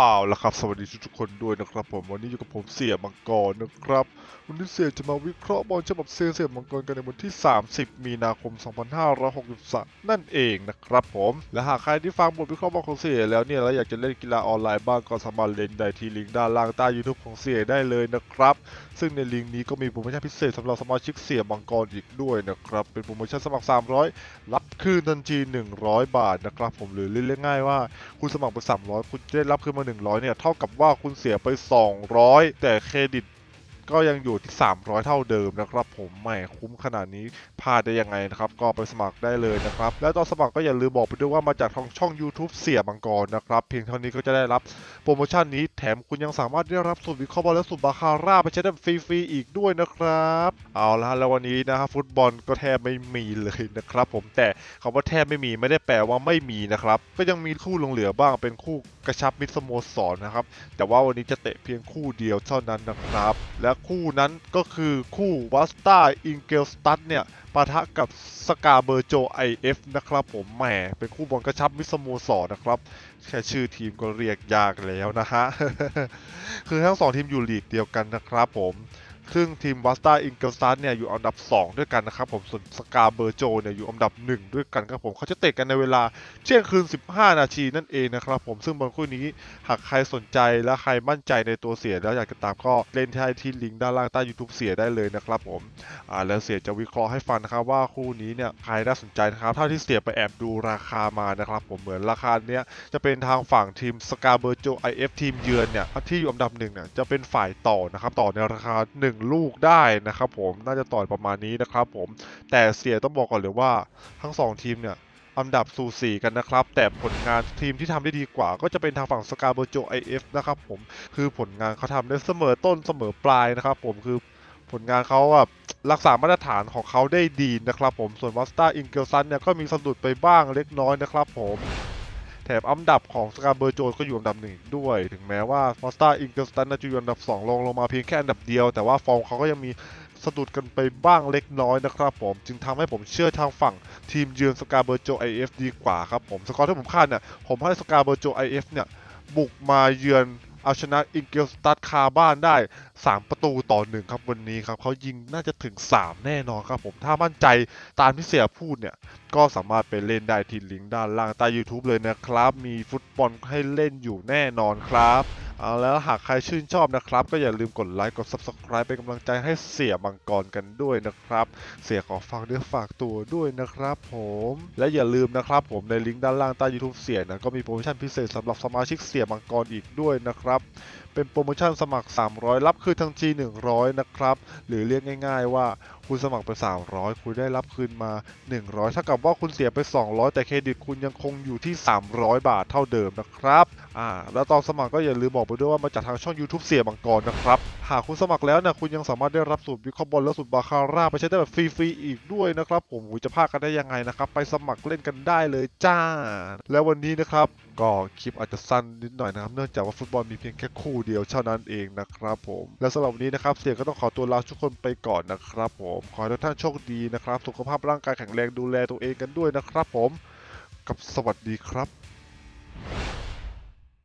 อ้าแล้วครับ สวัสดีทุกๆคนด้วยนะครับผมวันนี้อยู่กับผมเสี่ยมังกรนะครับ วันนี้เสี่ยจะมาวิเคราะห์บอลฉบับเซียเสี่ยมังกรกันในวันที่ 30 มีนาคม 2563 นั่นเองนะครับผม และหากใครที่ฟังบทวิเคราะห์บอลของเสี่ยแล้วเนี่ยแล้วอยากจะเล่นกีฬาออนไลน์บ้างก็สามารถเล่นได้ที่ลิงก์ด้านล่างใต้ YouTube ของเสี่ยได้เลยนะครับ ซึ่งในลิงก์นี้ก็มีโปรโมชั่นพิเศษสำหรับสมาชิกเสี่ยมังกรอีกด้วยนะครับเป็นโปรโมชั่นสมัคร 300 รับคืนทันที 100 บาทนะครับผมหรือเรียกง่ายๆว่าคุณสมัครไป 300 คุณจะได้รับคืนมา100 เนี่ย เท่ากับว่าคุณเสียไป 200 แต่เครดิต ก็ยังอยู่ที่ 300 เท่าเดิมนะครับผมแหม่คุ้มขนาดนี้พลาดได้ยังไงนะครับ ก็ไปสมัครได้เลยนะครับ แล้วตอนสมัครก็อย่าลืมบอกไปด้วยว่ามาจากทางช่อง YouTube เสียมังกรนะครับ เพียงเท่านี้ก็จะได้รับโปรโมชั่นนี้แถมคุณยังสามารถได้รับสูตรวิเคราะห์บอลและสูตรบาคาร่าไปใช้ได้ฟรีๆอีกด้วยนะครับ เอาละแล้ววันนี้นะครับฟุตบอลก็แทบไม่มีเลยนะครับผมแต่คำว่าแทบไม่มีไม่ได้แปลว่าไม่มีนะครับ ก็ยังมีคู่หลงเหลือบ้างเป็นคู่กระชับมิตรสโมสรนะครับ แต่ว่าวันนี้จะเตะเพียงคู่เดียวเท่านั้นนะครับ และคู่นั้นก็คือคู่วัสตาอิงเกลสตัดเนี่ยปะทะกับสกาเบอร์โจไอเอฟนะครับผมแหมเป็นคู่บอลกระชับมิสโมสรนะครับ แค่ชื่อทีมก็เรียกยากแล้วนะฮะ คือทั้งสองทีมอยู่ลีกเดียวกันนะครับผม ซึ่งทีมวัสตาอิงเกิลสตันเนี่ยอยู่อันดับ 2 ด้วยกันนะครับผมส่วนสกาเบอร์โจเนี่ยอยู่อันดับ 1 ด้วยกันครับผมเขาจะเตะกันในเวลาเที่ยงคืน 15 นาทีนั่นเองนะครับผมซึ่งบอลคู่นี้หากใครสนใจและใครมั่นใจในตัวเสียแล้วอยากจะตามก็เล่นที่ที่ลิงก์ด้านล่างใต้ YouTube เสียได้เลยนะครับผมอ่าแล้วเสียจะวิเคราะห์ให้ฟังนะครับว่าคู่นี้เนี่ยใครน่าสนใจนะครับเท่าที่เสียไปแอบดูราคามานะครับผมเหมือนราคาเนี้ยจะเป็นทางฝั่งทีมสกาเบอร์โจ IF ทีมเยือนเนี่ยที่อยู่อันดับหนึ่งเนี่ยจะเป็นฝ่ายต่อนะครับต่อในราคา1ลูกได้นะครับผมน่าจะต่อยประมาณนี้นะครับผมแต่เสียต้องบอกก่อนเลยว่าทั้ง 2 ทีมเนี่ยอันดับสูสีกันนะครับ แต่ผลงานทีมที่ทำได้ดีกว่า ก็จะเป็นทางฝั่งสกาเบอร์โจ IF นะครับผมคือผลงานเขาทำได้เสมอต้นเสมอปลายนะครับผมคือผลงานเขาแบบรักษามาตรฐานของเขาได้ดีนะครับผมส่วนวัสตาอิงเกลซันเนี่ยก็มีสะดุดไปบ้างเล็กน้อยนะครับผม แถมอันดับของสกาเบอร์โจก็อยู่อันดับหนึ่งด้วย ถึงแม้ว่ามอสตาอิงเกิลสตันจะอยู่อันดับ 2 ลงลงมาเพียงแค่อันดับเดียว แต่ว่าฟอร์มเขาก็ยังมีสะดุดกันไปบ้างเล็กน้อยนะครับผม จึงทำให้ผมเชื่อทางฝั่งทีมเยือนสกาเบอร์โจอีเอฟดีกว่าครับผม สกอร์ที่ผมคาดเนี่ยผมให้สกาเบอร์โจอีเอฟเนี่ยบุกมาเยือน เอาชนะอิงเกิลสตัดคาบ้านได้ 3 ประตูต่อหนึ่งครับวันนี้ครับเขายิงน่าจะถึง 3 แน่นอนครับผมถ้ามั่นใจตามที่เสียพูดเนี่ย ก็สามารถไปเล่นได้ที่ลิงก์ด้านล่างใต้ YouTube เลยนะครับ มีฟุตบอลให้เล่นอยู่แน่นอนครับ เอาแล้วหากใครชื่นชอบนะครับ ก็อย่าลืมกดไลค์กด Subscribe เป็นกำลังใจให้เสียมังกรกันด้วยนะครับ เสียขอฝากเนื้อฝากตัวด้วยนะครับผมและอย่าลืมนะครับผมในลิงก์ด้านล่างใต้ YouTube เสียนะก็มีโปรโมชั่นพิเศษสำหรับสมาชิกเสียมังกรอีกด้วยนะครับ เป็นโปรโมชั่นสมัคร 300 รับคืนทันที 100 นะครับ หรือเรียกง่าย ๆ ว่าคุณสมัครไป 300 คุณได้รับคืนมา 100 เท่ากับว่าคุณเสียไป 200 แต่เครดิตคุณยังคงอยู่ที่ 300 บาทเท่าเดิมนะครับ อ่า แล้วตอนสมัครก็อย่าลืมบอกไปด้วยว่ามาจากทางช่อง YouTube เสียบังกรนะครับหากคุณสมัครแล้วเนี่ยคุณยังสามารถได้รับสูตรวิคราะห์บอลและสูตรบาคาร่าไปใช้ได้แบบฟรีๆอีกด้วยนะครับ ผมจะพากันได้ยังไงนะครับไปสมัครเล่นกันได้เลยจ้า แล้ววันนี้นะครับก็คลิปอาจจะสั้นนิดหน่อยนะครับเนื่องจากว่าฟุตบอลมีเพียงแค่คู่เดียวเท่านั้นเองนะครับผมและสำหรับวันนี้นะครับเสียก็ต้องขอตัวลาทุกคนไปก่อนนะครับ ผมขอให้ทุกท่านโชคดีนะครับสุขภาพร่างกายแข็งแรงดูแลตัวเองกันด้วยนะครับ ผมกับสวัสดีครับ